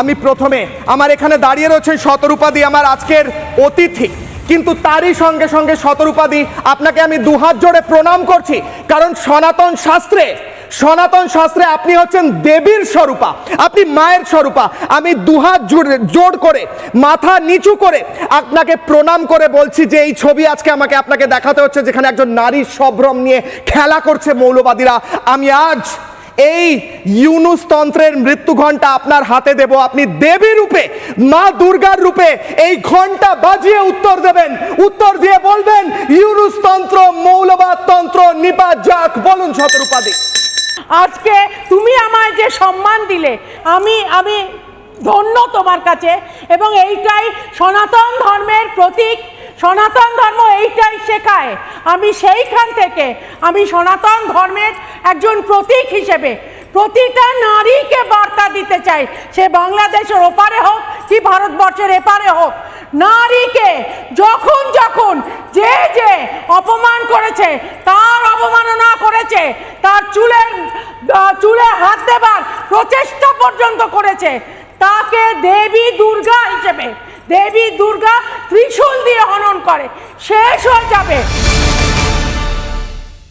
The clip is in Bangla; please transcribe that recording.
আমি প্রথমে আমার এখানে দাঁড়িয়ে রয়েছেন শতরূপাদি আমার আজকের অতিথি। কিন্তু তারই সঙ্গে সঙ্গে শতরূপাদি আপনাকে আমি দুহাত জোড়ে প্রণাম করছি। কারণ সনাতন শাস্ত্রে সনাতন শাস্ত্রে আপনি হচ্ছেন দেবীর স্বরূপা, আপনি মায়ের স্বরূপা। আমি দুহাত জোর করে, মাথা নিচু করে আপনাকে প্রণাম করে বলছি যে এই ছবি আজকে আমাকে আপনাকে দেখাতে হচ্ছে যেখানে একজন নারী সভ্রম নিয়ে খেলা করছে মৌলবাদীরা। আমি আজ এই ইউনুস তন্ত্রের মৃত্যু ঘণ্টা আপনার হাতে দেব। আপনি দেবী রূপে, মা দুর্গার রূপে এই ঘণ্টা বাজিয়ে উত্তর দেবেন। উত্তর দিয়ে বলবেন, ইউনুস তন্ত্র, মৌলবাদ তন্ত্র নিপাত যাক, বলুন শতরূপাদি। আজকে তুমি আমায় যে সম্মান দিলে, আমি আমি ধন্য তোমার কাছে এবং এইটাই সনাতন ধর্মের প্রতীক। সনাতন ধর্ম এইটাই শেখায়। আমি সেইখান থেকে, আমি সনাতন ধর্মের একজন প্রতীক হিসেবে, প্রতিটা নারীকে বার্তা দিতে চাই। সে বাংলাদেশের ওপারে হোক কি ভারতবর্ষের এপারে হোক, নারীকে যখন যখন যে যে অপমান করেছে, তার অবমাননা করেছে, তার চুলের চুলে হাত দেবার প্রচেষ্টা পর্যন্ত করেছে, তাকে দেবী দুর্গা হিসেবে, দেবী দুর্গা ত্রিশূল দিয়ে হনন করে। শেষ হয়ে যাবে।